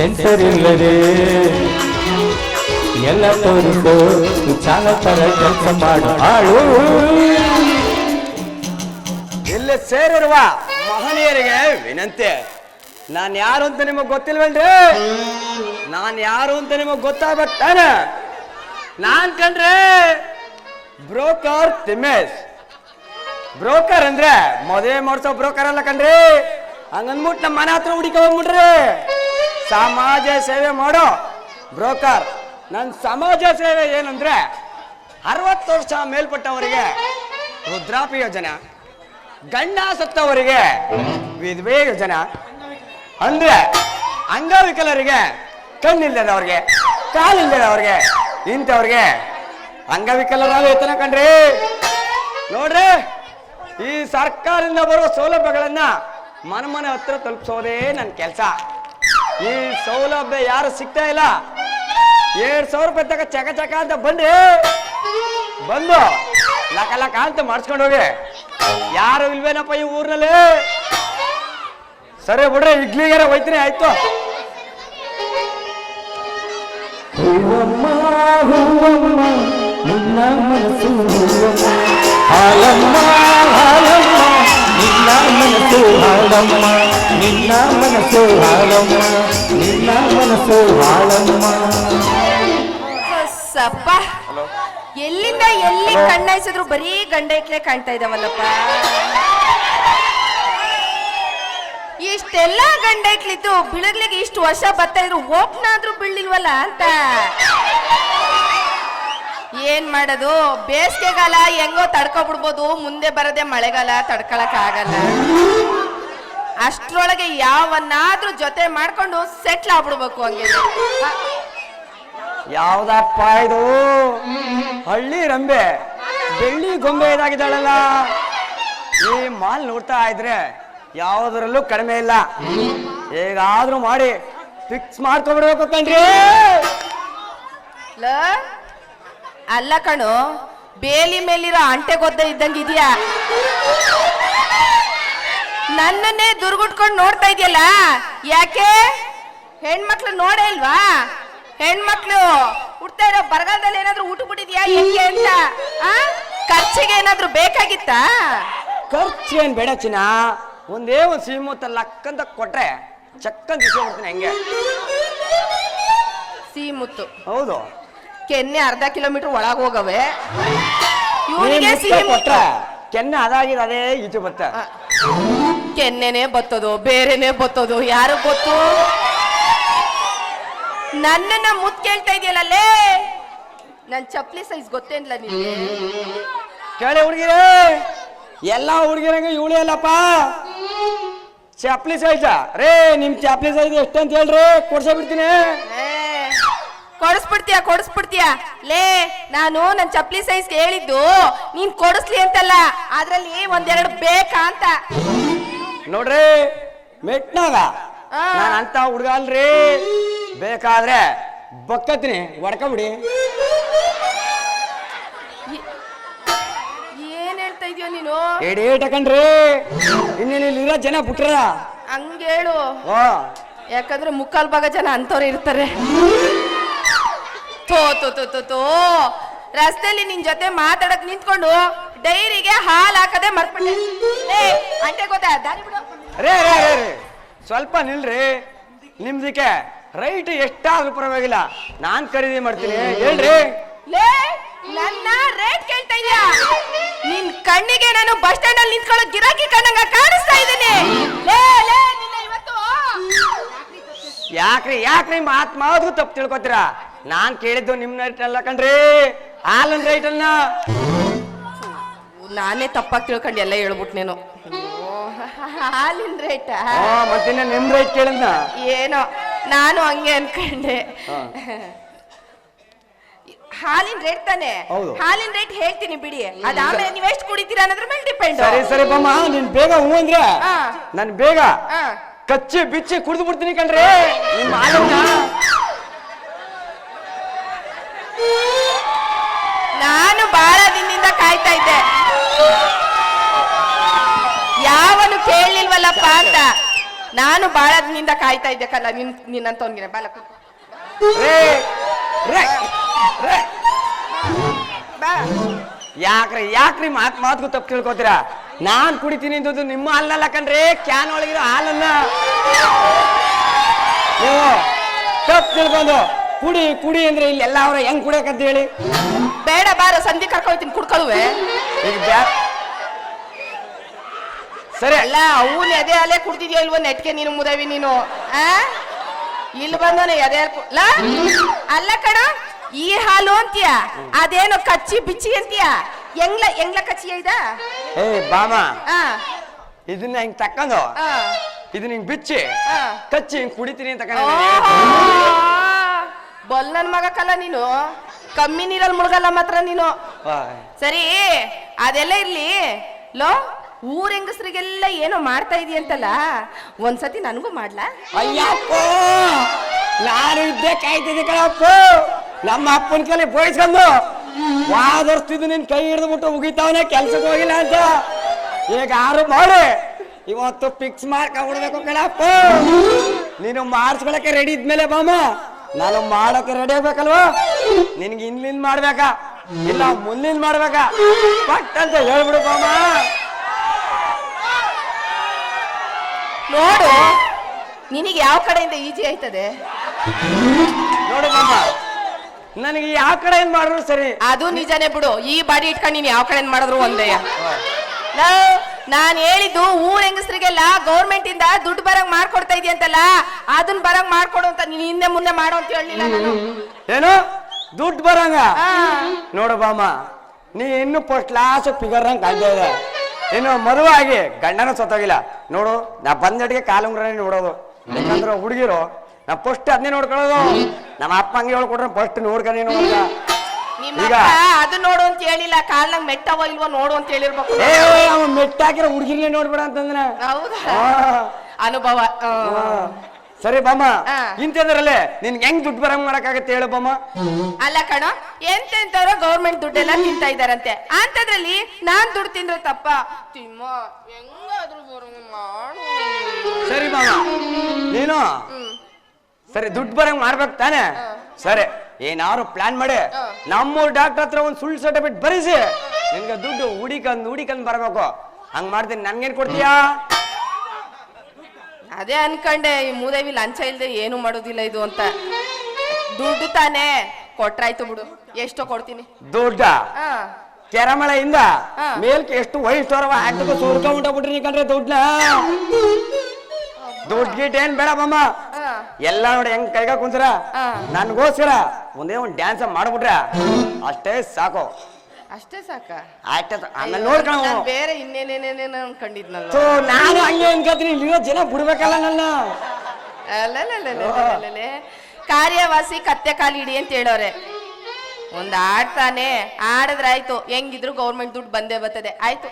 Sensor ಇಲ್ಲದೆ ಎಲ್ಲ ತೋರಿಸು ಚಾಲಕರ ಕೆಲಸ ಮಾಡು ಆಳು ಇಲ್ಲಿ ಸೇರಿರುವ ಮಹನೀಯರಿಗೆ ವಿನಂತಿ. ನಾನು ಯಾರು ಅಂತ ನಿಮಗೆ ಗೊತ್ತಿಲ್ವಲ್ರಿ ನಾನು ಯಾರು ಅಂತ ನಿಮಗೆ ಗೊತ್ತಾಗ್ಬೇಕು ತಾನೆ ನಾನ್ ಕಂಡ್ರೆ ಬ್ರೋಕರ್ ತಿಮ್ಮೇಶ್. ಬ್ರೋಕರ್ ಅಂದ್ರೆ ಮದುವೆ ಮಾಡ್ಸೋ ಬ್ರೋಕರ್ ಅಲ್ಲ ಕಣ್ರಿ. ಹಂಗಂದ್ಬಿಟ್ಟು ನಮ್ಮ ಮನೆ ಹತ್ರ ಹುಡುಕಿ ಹೋಗ್ಬಿಟ್ರಿ ಸಮಾಜ ಸೇವೆ ಮಾಡೋ ಬ್ರೋಕರ್. ನನ್ನ ಸಮಾಜ ಸೇವೆ ಏನಂದ್ರೆ ಅರವತ್ತು ವರ್ಷ ಮೇಲ್ಪಟ್ಟವರಿಗೆ ರುದ್ರಾಪಿ ಯೋಜನೆ, ಗಂಡ ಸತ್ತವರಿಗೆ ವಿಧವೆ ಯೋಜನೆ. ಅಂದ್ರೆ ಅಂಗವಿಕಲರಿಗೆ ಕಣ್ಣಿಲ್ಲದವ್ರಿಗೆ, ಕಾಲಿಲ್ಲದವ್ರಿಗೆ, ಇಂಥವ್ರಿಗೆ ಅಂಗವಿಕಲರ ವೇತನ ಕಣ್ರಿ. ನೋಡ್ರಿ, ಈ ಸರ್ಕಾರದಿಂದ ಬರುವ ಸೌಲಭ್ಯಗಳನ್ನ ಮನಮನೆ ಮನೆ ಹತ್ರ ತಲುಪಿಸೋದೇ ನನ್ನ ಕೆಲಸ. ಈ ಸೌಲಭ್ಯ ಯಾರು ಸಿಗ್ತಾ ಇಲ್ಲ? ಎರಡ್ ಸಾವಿರ ರೂಪಾಯಿ ತಗ ಚಕ ಚಕ ಅಂತ ಬಂದ್ರಿ ಬಂದು ಲಕ ಲಕ ಅಂತ ಮಾಡಿಸ್ಕೊಂಡು ಹೋಗಿ. ಯಾರು ಇಲ್ವೇನಪ್ಪ ಈ ಊರ್ನಲ್ಲಿ? ಸರಿ ಬಿಡ್ರಿ ಇಡ್ಲಿಗಾರ ಹೋಯ್ತೀನಿ, ಆಯ್ತು. ಹಾಲಮ್ಮ ಹಾಲಮ್ಮ, ನಿನ್ನ ಮನಸ್ಸು ಹಾಲಮ್ಮ. ನಿನ್ನ ಮನಸ್ಸು ಹಾಳಮ್ಮ ನಿನ್ನ ಮನಸ್ಸು ಹಾಳಮ್ಮ. ಸಪ್ಪ ಎಲ್ಲಿಂದ ಎಲ್ಲಿ ಕಣ್ಣಾಯಿಸಿದ್ರು ಬರೀ ಗಂಡ ಇಟ್ಲೆ ಕಾಣ್ತಾ ಇದಾವಲ್ಲಪ್ಪ. ಇಷ್ಟೆಲ್ಲ ಗಂಡ ಇಟ್ಲಿದ್ದು ಬಿಳಗ್ಲಿಗೆ ಇಷ್ಟು ವರ್ಷ ಬರ್ತಾ ಇದ್ರು ಓಪ್ನಾದ್ರೂ ಬೀಳಿಲ್ವಲ್ಲ ಅಂತ. ಏನ್ ಮಾಡೋದು? ಬೇಸಿಗೆಗಾಲ ಹೆಂಗೋ ತಡ್ಕೊಬಿಡ್ಬೋದು ಮುಂದೆ ಬರದೆ ಮಳೆಗಾಲ ತಡ್ಕೊಳಕ್ ಆಗಲ್ಲ ಅಷ್ಟ್ರೊಳಗೆ ಯಾವನ್ನಾದ್ರೂ ಜೊತೆ ಮಾಡ್ಕೊಂಡು ಸೆಟ್ಲ್ ಆಗ್ಬಿಡ್ಬೇಕು ಹಂಗೆ. ಯಾವ್ದಪ್ಪ ಇದು? ಹಳ್ಳಿ ರಂಬೆ. ಬೆಳ್ಳಿ ಗೊಂಬೆ ಇದಾಗಿದ್ದಾಳಲ್ಲ. ಈ ಮಾಲ್ ನೋಡ್ತಾ ಇದ್ರೆ ಯಾವುದರಲ್ಲೂ ಕಡಿಮೆ ಇಲ್ಲ. ಹೇಗಾದ್ರೂ ಮಾಡಿ ಫಿಕ್ಸ್ ಮಾಡ್ಕೊಬಿಡ್ಬೇಕು ಕಣ್ರಿ. ಅಲ್ಲ ಕಣು ಬೇಲಿ ಮೇಲಿರೋ ಅಂಟೆ ಗೊದ್ದ ಇದ್ದಂಗ ಇದೆಯಾ? ನನ್ನನ್ನೇ ದುರ್ಗುಟ್ಕೊಂಡು ನೋಡ್ತಾ ಇದೆಯಲ್ಲ? ಯಾಕೆ? ಹೆಣ್ಮಕ್ಳು ನೋಡೇ ಇಲ್ವಾ? ಹೆಣ್ಮಕ್ಳು ಹುಡ್ತಾ ಇರೋ ಬರಗಾಲದಲ್ಲಿ ಏನಾದ್ರು ಊಟ ಬಿಟ್ಟಿದ್ಯಾ? ಹೆಂಗೆ ಅಂತ? ಆ? ಖರ್ಚಿಗೆ ಏನಾದ್ರು ಬೇಕಾಗಿತ್ತಾ? ಖರ್ಚು ಏನ್ ಬೇಡ ಚಿನ್ನ. ಒಂದೇ ಒಂದು ಸಿಹಿಮೂತ ಲಕ್ಕಂತ ಕೊಟ್ರೆ ಚಕ್ಕಂತ ಬಿಡ್ತೀನಿ ಹೆಂಗೆ? ಸೀಮುತ್ತು ಹೌದು. ಕೆನ್ನೆ ಅರ್ಧ ಕಿಲೋಮೀಟರ್ ಒಳಗೆ ಹೋಗವೆ. ಇವನಿಗೆ ಮುತ್ತ ಸಿಹಿ ಮುತ್ತು. ಕೊಟ್ರೆ ಕೆನ್ನೆ ಅದಾಗಿದೆ ಅದೇ ಈಚೆ ಬತ್ತ ಆ, ಕೆನ್ನೆನೆ ಬತ್ತದು ಬೇರೆನೆ ಬತ್ತದು ಯಾರು ಗೊತ್ತು? ನನ್ನನ್ನ ಮುತ್ ಕೇಳ್ತಾ ಇದೆಯಲ್ಲೇ ನನ್ ಚಪ್ಲಿ ಸೈಜ್ ಗೊತ್ತೇನ್ಲ ನಿನ್ಗೆ ಕೇಳಿ ಹುಡುಗಿರೇ! ಎಲ್ಲ ಹುಡುಗಿರಂಗೆ ಇವಳಿ ಅಲ್ಲಪ್ಪ? ಚಪ್ಲಿ ಸೈಜ ರೇ ನಿಮ್ ಚಪ್ಲಿ ಸೈಜ್ ಎಷ್ಟಂತ ಹೇಳ್ರಿ ಕೊಡ್ಸೇ ಬಿಡ್ತೀನಿ. ಕೊಡಿಸ್ಬಿಡ್ತೀಯ ಕೊಡಿಸ್ಬಿಡ್ತೀಯ? ಲೇ ನಾನು ನನ್ನ ಚಪ್ಲಿ ಸೈಜ್ ಹೇಳಿದ್ದು ನೀನ್ ಕೊಡಿಸ್ಲಿ ಅಂತಲ್ಲ ಅದ್ರಲ್ಲಿ ಒಂದೆರಡು ಬೇಕಾ ಅಂತ? ನೋಡ್ರಿ ಮೆಟ್ನಾಗ. ನಾನು ಅಂತ ಹುಡುಗ ಅಲ್ರಿ. ಬೇಕಾದ್ರೆ ಬಕ್ಕತ್ತೀನಿ ಹೊಡ್ಕೊಬಿಡಿ. ಏನ್ ಹೇಳ್ತಾ ಇದೀಯ ನೀನು? ಎಡಿ ಕಣ್ರಿ ಇನ್ನೇನು ಇಲ್ಲಿರೋ ಜನ ಬಿಟ್ರ ಹಂಗೇಳು ಓ. ಯಾಕಂದ್ರೆ ಮುಕ್ಕಾಲ್ ಭಾಗ ಜನ ಅಂತವ್ರು ಇರ್ತಾರೆ. ತೋ ತೋ ತೋ ತೋ ತೋ. ರಸ್ತೆಯಲ್ಲಿ ನಿನ್ ಜೊತೆ ಮಾತಾಡಕ್ ನಿಂತ್ಕೊಂಡು ಡೈರಿಗೆ ಹಾಲ್ ಹಾಕದೆ ಮರ್ತ್ಬಿಟ್ಟೆ. ಏ ಅಂಟೆ ಗೊತ್ತಾ ದಾರಿ ಬಿಡು. ರೇ ರೇ ರೇ ರೇ. ಸ್ವಲ್ಪ ನಿಲ್ರಿ. ನಿಮ್ದಕ್ಕೆ ರೈಟ್ ಎಷ್ಟಾದ್ರೂ ಪರವಾಗಿಲ್ಲ. ನಾನ್ ಖರೀದಿ ಮಾಡ್ತೀನಿ. ಹೇಳ್ರಿ. ಲೇ ನನ್ನ ರೇಟ್ ಕೇಳ್ತಾ ಇದೀಯಾ? ನಿನ್ ಕಣ್ಣಿಗೆ ನಾನು ಬಸ್ ಸ್ಟ್ಯಾಂಡ್ ಅಲ್ಲಿ ನಿಂತ್ಕೊಳ್ಳೋ ಗಿರಾಕಿ ಕಣ್ಣಂಗ ಕಾಣಿಸ್ತಾ ಇದ್ದೀನಿ. ಲೇ ಲೇ ನಿನ್ನ ಇವತ್ತು. ಯಾಕ್ರಿ ಯಾಕ್ರಿ ಮಾತ್ ಮಾತು ತಪ್ಪು ತಿಳ್ಕೊತೀರಾ? ನಾನ್ ಕೇಳಿದ್ದು ನಿಮ್ನ ಅಲ್ಲ ಕಣ್ರಿ. ಹಾಲನ್ ರೈಟ್ ಅಲ್ಲ? ನಾನೇ ತಪ್ಪಾಗಿ ತಿಳ್ಕೊಂಡು ಎಲ್ಲ ಹೇಳ್ಬಿಟ್ ನೀನು. ಹಾಲಿನ ರೇಟ್ ಹಾ ಮತ್ತಿನ್ನ ನಿಮ್ ರೈಟ್ ಕೇಳಿದ್ನ? ಏನೋ ನಾನು ಹಂಗೆ ಅನ್ಕೊಂಡೆ. ಹಾಲಿನ ರೇಟ್ ತಾನೆ. ಹಾಲಿನ ರೇಟ್ ಹೇಳ್ತೀನಿ ಬಿಡಿ. ಅದಾದ್ಮೇಲೆ ನೀವ್ ಎಷ್ಟು ಕುಡಿತೀರಾ ಅನ್ನೋದ್ರ ಮೇಲೆ ಡಿಪೆಂಡ್ ಸರಿ ಸರಿ ಬಮ್ಮ. ನೀನ್ ಬೇಗ ಹೂ ಅಂದ್ರೆ. ನನ್ ಬೇಗ ಕಚ್ಚಿ ಬಿಚ್ಚಿ ಕುಡಿದು ಬಿಡ್ತೀನಿ ಕಣ್ರಿ. ನಿಮ್ ಹಾಲನ್ನ ಯಾವನು ಅಂತ. ನಾನು ಬಾಳ ನಿಂದ ಕಾಯ್ತಾ ಇದ್ದೆ ಕಲ್ಲ ನಿನ್ ನಿನ್ನಂತವನ್ಗೆ. ಬಾಲ ಯಾಕ್ರಿ ಯಾಕ್ರಿ ಮಾತ್ ಮಾತು ತಪ್ಪು ತಿಳ್ಕೊತೀರಾ? ನಾನ್ ಕುಡಿತೀನಿ ಅಂತದ್ದು ನಿಮ್ಮ ಹಾಲಲ್ಲ ಕಣ್ರಿ ಕ್ಯಾನ್ ಒಳಗಿರೋ ಹಾಲನ್ನ ನೀವು ತಪ್ಪು ತಿಳ್ಕೊಂಡು ಕುಡಿ ಕುಡಿ ಅಂದ್ರೆ ಇಲ್ಲಿ ಎಲ್ಲ ಅವ್ರ ಹೆಂಗ್ ಕುಡಿಯಕಂತ ಹೇಳಿ. ಬೇಡ ಬಾರ ಸಂಧಿ ಕರ್ಕೊಳ್ತೀನಿ ಕುಡ್ಕೊಳುವೆ. ಈಗ ಬ್ಯಾ ಸರಿ. ಅಲ್ಲ ಅವನ್ ಎದೆ ಅಲೆ ಕುಡ್ತಿದ್ಯೋ ಇಲ್ವೋ ನೆಟ್ಕೆ ನೀನು ಮುದವಿ ನೀನು ಆ? ಇಲ್ಲಿ ಬಂದವನೆ ಎದೆ ಲಾ? ಅಲ್ಲ ಕಣ ಈ ಹಾಲು ಅಂತೀಯ? ಅದೇನು ಕಚ್ಚಿ ಬಿಚ್ಚಿ ಅಂತೀಯ? ಎಂಗ್ಲ ಎಂಗ್ಲ ಕಚ್ಚಿ ಇದ? ಏ ಬಾಮ. ಆ. ಇದನ್ನ ಹಿಂಗ್ ತಕ್ಕಂದು ಆ. ಇದನ್ನ ಹಿಂಗ್ ಬಿಚ್ಚಿ ಆ. ಕಚ್ಚಿ ಹಿಂಗ್ ಕುಡಿತೀನಿ ಅಂತ ಓಹೋ. ಬಲ್ ನನ್ ಮಗ ಕಲ್ಲ ನೀನು. ಕಮ್ಮಿ ನೀರಲ್ಲಿ ಮುಳುಗಲ್ಲ ಮಾತ್ರ ನೀನು. ಸರಿ ಅದೆಲ್ಲ ಇರ್ಲಿ. ಲೋ ಊರ್ ಹೆಂಗಸ್ರಿಗೆಲ್ಲ ಏನೋ ಮಾಡ್ತಾ ಇದೆಯಂತಲ್ಲ ಒಂದ್ಸತಿ ನನಗೂ ಮಾಡ್ಲಾ? ಅಯ್ಯಪ್ಪ, ನಾನು ಕಾಯ್ತಿದ್ದೆ ಕಣಪ್ಪ. ನಮ್ಮ ಅಪ್ಪನ ಕಲೆ ಬೋಯಿಸ್ಕೊಂಡು ವಾದರ್ಸ್ತಿದ್ದು ನಿನ್ ಕೈ ಹಿಡಿದ್ಬಿಟ್ಟು ಮುಗಿತಾವನೆ ಕೆಲ್ಸಕ್ಕೆ ಹೋಗಿಲ್ಲ ಅಂತ. ಈಗ ಯಾರು ಮಾಡಿ, ಇವತ್ತು ಫಿಕ್ಸ್ ಮಾಡ್ಕೊಂಡ್ಬಿಡ್ಬೇಕು ಕಣಪ್ಪ. ನೀನು ಮಾಡಿಸ್ಕೊಳಕ್ಕೆ ರೆಡಿ ಇದ್ಮೇಲೆ ಬಾಮ ನಾನು ಮಾಡಕ್ಕೆ ರೆಡಿ ಆಗ್ಬೇಕಲ್ವಾ? ನಿನ್ಗೆ ಇನ್ಲಿಂದ ಮಾಡ್ಬೇಕಾ? ಇಲ್ಲ ಮುಂದಿನ ಮಾಡ್ಬೇಕಾ? ಪಟ್ ಅಂತ ಹೇಳ್ಬಿಡು ಬಾಮ ನೋಡು ನಿನಗೆ ಯಾವ ಕಡೆಯಿಂದ ಈಜಿ ಆಯ್ತದೆ? ನೋಡು ಬಾಮ್ಮ ನನಗೆ ಯಾವ ಕಡೆಯಿಂದ ಮಾಡಿದ್ರು ಸರಿ. ಅದು ನಿಜನೇ ಬಿಡು ಈ ಬಾಡಿ ಇಟ್ಕೊಂಡು ನೀನು ಯಾವ ಕಡೆ ಮಾಡಿದ್ರು ಒಂದೇ. ನಾನ್ ಹೇಳಿದ್ದು ಊರ್ ಹೆಂಗಸ್ರಿಗೆಲ್ಲ ಗೌರ್ಮೆಂಟ್ ಇಂದ ದುಡ್ಡು ಬರಂಗ್ ಮಾಡ್ಕೊಡ್ತಾ ಇದೆಯಂತಲ್ಲ ಅದನ್ನ ಬರಂಗ್ ಮಾಡ್ಕೊಡು ಅಂತ ನೀನ್ ಹಿಂದೆ ಮುಂದೆ ಮಾಡು ಅಂತ ಹೇಳಿಲ್ಲ ನಾನು. ಏನು? ದುಡ್ಡು ಬರಂಗ? ನೋಡು ಬಾಮ ನೀ ಇನ್ನು ಫಸ್ಟ್ ಲಾಸ್ಟ್ ಫಿಗರ್ ಹಂಗ್ ಇದೆ. ಇನ್ನು ಮದುವೆ ಗಂಡನೂ ಸತ್ತೋಗಿಲ್ಲ ನೋಡು ನಾ ಬಂದಡಿಗೆ ಕಾಲುಂಗ್ರನೇ ನೋಡೋದು. ಯಾಕಂದ್ರೆ ಹುಡುಗಿರು ನಾ ಫಸ್ಟ್ ಅದನ್ನೇ ನೋಡ್ಕೊಳ್ಳೋದು. ನಮ್ಮ ಅಪ್ಪ ಹಂಗೆ ಹೇಳ್ಕೊಟ್ರೆ ಫಸ್ಟ್ ನೋಡ್ಕೊಂಡು ನೋಡ ಈಗ. ಅದು ನೋಡು ಅಂತ ಹೇಳಿಲ್ಲ ಕಾಲ್ನಾಗ ಮೆಟ್ಟವ ಇಲ್ವೋ ನೋಡು ಅಂತ ಹೇಳಿರ್ಬೇಕು. ಮೆಟ್ಟಾಕಿರೋ ಹುಡುಗಿರ್ನೇ ನೋಡ್ಬೇಡ ಅಂತಂದ್ರೆ. ಹೌದಾ? ಅನುಭವ. ಸರಿ ಬಾಮ ಇಂತಂದ್ರಲ್ಲ ಇಂಥದ್ರಲ್ಲೇ ನಿನ್ಗೆ ಹೆಂಗ್ ದುಡ್ಡು ಬರಂಗ್ ಮಾಡಕ್ಕಾಗತ್ತೆ ಹೇಳು ಬಾಮ ಅಲ್ಲ ಕಣ ಎಂತೆಂತವ್ರು ಗೌರ್ಮೆಂಟ್ ದುಡ್ಡೆಲ್ಲ ತಿಂತಾ ಇದಾರಂತೆ ಅಂತದ್ರಲ್ಲಿ ನಾನ್ ದುಡ್ಡು ತಿಂದ್ರೆ ತಪ್ಪ. ತಿಮ್ಮ ಹೆಂಗಾದ್ರೂ ಬರೋಂಗ್ ಮಾಡು. ಸರಿ ಬಾಮ ನೀನು? ಸರಿ ದುಡ್ಡು ಬರಂಗ್ ಮಾಡ್ಬೇಕು ತಾನೆ? ಸರಿ ಏನಾರು ಪ್ಲಾನ್ ಮಾಡಿ. ನಮ್ಮೂರ್ ಡಾಕ್ಟರ್ ಹತ್ರ ಒಂದು ಸುಳ್ಳು ಸರ್ಟಿಫಿಕೇಟ್ ಬರೀಸಿ. ನಿನ್ಗೆ ದುಡ್ಡು ಹುಡಿಕಂದ್ ಹುಡಿಕಂದ್ ಬರ್ಬೇಕು. ಹಂಗ್ ಮಾಡ್ತೀನಿ. ನನ್ಗೇನ್ ಕೊಡ್ತೀಯಾ? ಅದೇ ಅನ್ಕಂಡೆ ಈ ಮೂದೇವಿ ಲಂಚ ಇಲ್ದೆ ಏನು ಮಾಡೋದಿಲ್ಲ ಇದು ಅಂತ. ದುಡ್ಡು ತಾನೇ ಕೊಟ್ರಾಯ್ತು ಬಿಡು. ಎಷ್ಟೋ ಕೊಡ್ತೀನಿ. ದುಡ್ಡ? ಕೆರಮಳೆಯಿಂದ. ಮೇಲ್ಕೆ ಎಷ್ಟು ವಯಸ್ಸೋರವ ಹಾಕ್ಬೇಕು ಬಿಟ್ರಿ ಕಂಡ್ರೆ ದುಡ್ಡ ದುಡ್ಡು ಗೀಟ್ ಏನ್ ಬೇಡ ಬಮ್ಮ. ಎಲ್ಲ ನೋಡಿ ಹೆಂಗ್ ಕೈಗಾ ಕುಂತರ ಹಾ. ನನ್ಗೋಸ್ಕರ ಒಂದೇ ಒಂದ್ ಡ್ಯಾನ್ಸ್ ಮಾಡ್ಬಿಟ್ರ? ಅಷ್ಟೇ ಸಾಕು. ಅಷ್ಟೇ ಸಾಕ ಸಾಕು. ಆಮೇಲೆ ನೋಡ್ಕೊಳ ನಾನ್ ಬೇರೆ ಇನ್ನೇನೇನೇನೇನು ಅನ್ಕೊಂಡಿದ್ನಲ್ಲ ಸೊ ನಾನು ಹಂಗೆ ಅನ್ಕೋತೀನಿ ಇಲ್ಲಿರೋ ಜನ ಬಿಡ್ಬೇಕಲ್ಲ ನನ್ನ ಅಲ್ಲಲ್ಲಲ್ಲಲ್ಲಲ್ಲಲ್ಲೇ. ಕಾರ್ಯವಾಸಿ ಕತ್ತೆ ಕಾಲಿಡಿ ಅಂತ ಹೇಳೋರೆ ಒಂದ್ ಆಡ್ತಾನೆ ಆಡಿದ್ರಾಯ್ತು ಹೆಂಗಿದ್ರು ಗೌರ್ಮೆಂಟ್ ದುಡ್ಡು ಬಂದೇ ಬರ್ತದೆ ಆಯ್ತು